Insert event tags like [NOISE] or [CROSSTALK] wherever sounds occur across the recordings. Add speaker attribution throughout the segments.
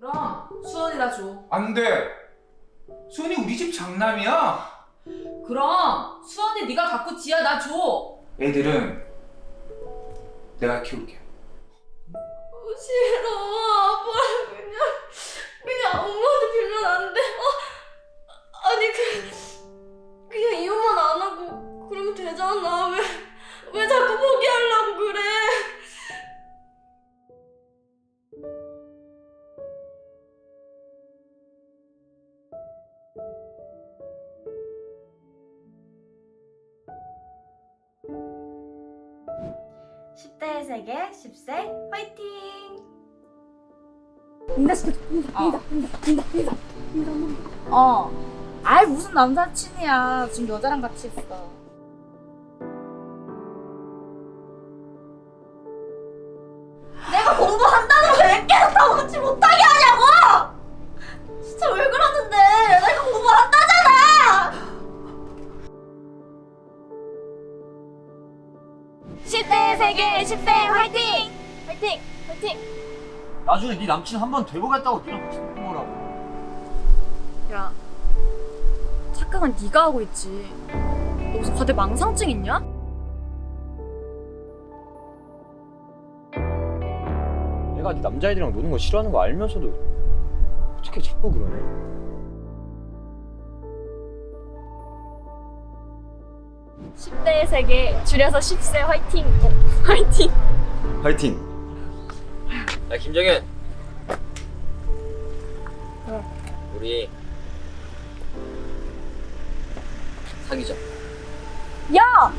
Speaker 1: 그럼 수원이다 줘.
Speaker 2: 안 돼. 수은이 우리 집 장남이야.
Speaker 1: 그럼 수원이 네가 갖고 지야 나 줘.
Speaker 2: 애들은 내가 키울게.
Speaker 3: 싫어. 아빠 그 10대의 세계 10세 화이팅! 인사시켜줘. 인사, 어. 인사, 인사, 인사, 인사, 인사
Speaker 4: 어. 아이 무슨 남사친이야. 지금 여자랑 같이 있어.
Speaker 3: 내가 공부한다는 걸 왜 계속 다 먹지 못하게 하냐고! 진짜 왜 그러는데! 내가 공부한다잖아! 10대 의 세계 10세 화이팅! 화이팅! 화이팅!
Speaker 5: 나중에 네 남친 한 번 되보겠다고 니랑 같이 놀는 거라고
Speaker 6: 야, 착각은 네가 하고 있지. 너 무슨 다들 망상증 있냐?
Speaker 5: 내가 네 남자애들이랑 노는 거 싫어하는 거 알면서도 어떻게 자꾸 그러네
Speaker 6: 10대의 세계 줄여서 10세 화이팅. 어, 화이팅.
Speaker 5: 화이팅 야 김정현 우리 사귀자
Speaker 6: 야!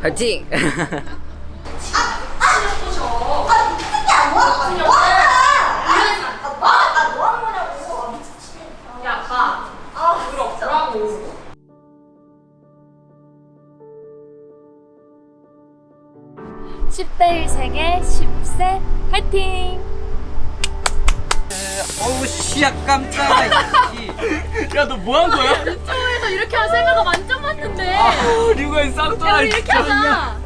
Speaker 5: 화이팅 [LAUGHS]
Speaker 6: 10대의 세계 10세 화이팅.
Speaker 5: 어우 씨야 깜짝아 야 너 뭐 한 거야?
Speaker 6: 처음에서 이렇게 할 생각은 완전 맞는데.
Speaker 5: 아 류가의 쌍둥이
Speaker 6: 야, 이렇게 하자.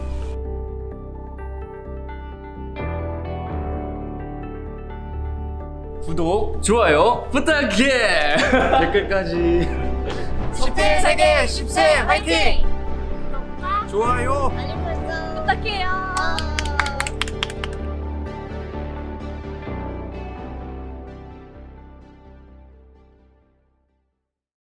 Speaker 5: 구독 좋아요 부탁해 [LAUGHS] 댓글까지
Speaker 6: 10대의 세계 10세 화이팅.
Speaker 5: 좋아요
Speaker 6: 알림 설정 부탁해요.